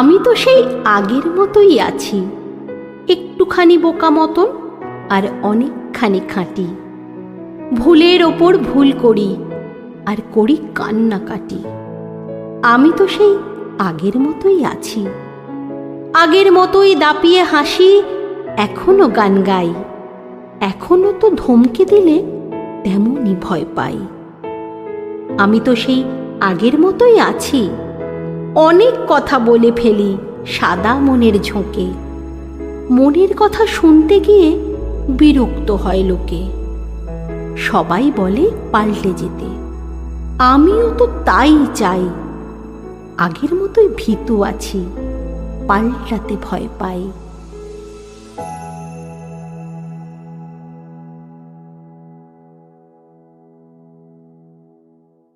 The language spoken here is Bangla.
আমি তো সেই আগের মতোই আছি। একটুখানি বোকা মতন আর অনেকখানি খাঁটি। ভুলের ওপর ভুল করি আর করি কান্নাকাটি। আমি তো সেই আগের মতোই আছি। আগের মতোই দাপিয়ে হাসি, এখনও গান গাই। এখনও তো ধমকে দিলে তেমনই ভয় পাই। আমি তো সেই আগের মতোই আছি। অনেক কথা বলে ফেলি সাদা মনের ঝোঁকে। মনের কথা শুনতে গিয়ে বিরক্ত হয় লোকে। সবাই বলে পাল্টে যেতে। আমিও তো তাই চাই। আগের মতোই ভীতু আছি, পাল্টাতে ভয় পাই।